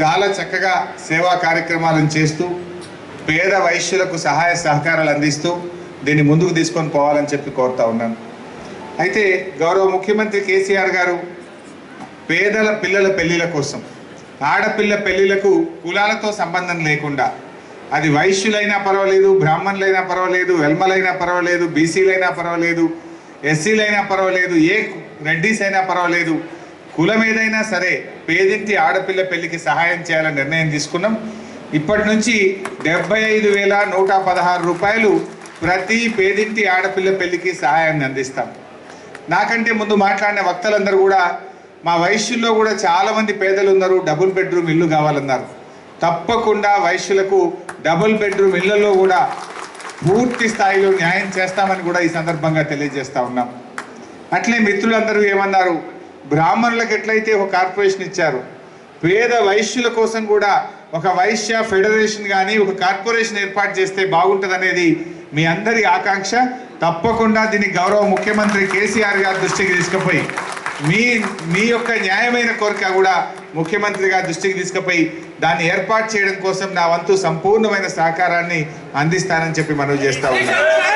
చాలా చక్కగా సేవా కార్యక్రమాలను చేస్తూ పేద వైశ్యులకు సహాయ సహకారాలు అందిస్తూ దీన్ని ముందుకు తీసుకొని పోవాలని చెప్పి కోరుతా ఉన్నాను. అయితే గౌరవ ముఖ్యమంత్రి కేసీఆర్ గారు పేదల పిల్లల పెళ్ళిల కోసం ఆడపిల్ల పెళ్ళిలకు కులాలతో సంబంధం లేకుండా అది వైశ్యులైనా పర్వాలేదు బ్రాహ్మణులైనా పర్వాలేదు వెల్మలైనా పర్వాలేదు బీసీలైనా పర్వాలేదు ఎస్సీలైనా పర్వాలేదు ఏ రెడ్డీస్ అయినా పర్వాలేదు కులం ఏదైనా సరే పేదింటి ఆడపిల్ల పెళ్ళికి సహాయం చేయాలని నిర్ణయం తీసుకున్నాం. ఇప్పటి నుంచి డెబ్బై ఐదు వేల నూట పదహారు రూపాయలు ప్రతి పేదింటి ఆడపిల్ల పెళ్ళికి సహాయాన్ని అందిస్తాం. నాకంటే ముందు మాట్లాడిన వక్తలందరూ కూడా మా వైశ్యుల్లో కూడా చాలా మంది పేదలు ఉన్నారు డబుల్ బెడ్రూమ్ ఇల్లు కావాలన్నారు. తప్పకుండా వైశ్యులకు డబుల్ బెడ్రూమ్ ఇళ్ళలో కూడా పూర్తి స్థాయిలో న్యాయం చేస్తామని కూడా ఈ సందర్భంగా తెలియజేస్తా ఉన్నాం. అట్లే మిత్రులందరూ ఏమన్నారు? బ్రాహ్మణులకు ఎట్లయితే ఒక కార్పొరేషన్ ఇచ్చారు పేద వైశ్యుల కోసం కూడా ఒక వైశ్య ఫెడరేషన్ కానీ ఒక కార్పొరేషన్ ఏర్పాటు చేస్తే బాగుంటుందనేది మీ అందరి ఆకాంక్ష. తప్పకుండా దీన్ని గౌరవ ముఖ్యమంత్రి కేసీఆర్ గారి దృష్టికి తీసుకుపోయి మీ మీ యొక్క న్యాయమైన కోరిక కూడా ముఖ్యమంత్రి గారి దృష్టికి తీసుకుపోయి దాన్ని ఏర్పాటు చేయడం కోసం నా వంతు సంపూర్ణమైన సహకారాన్ని అందిస్తానని చెప్పి మనవి చేస్తా ఉన్నాను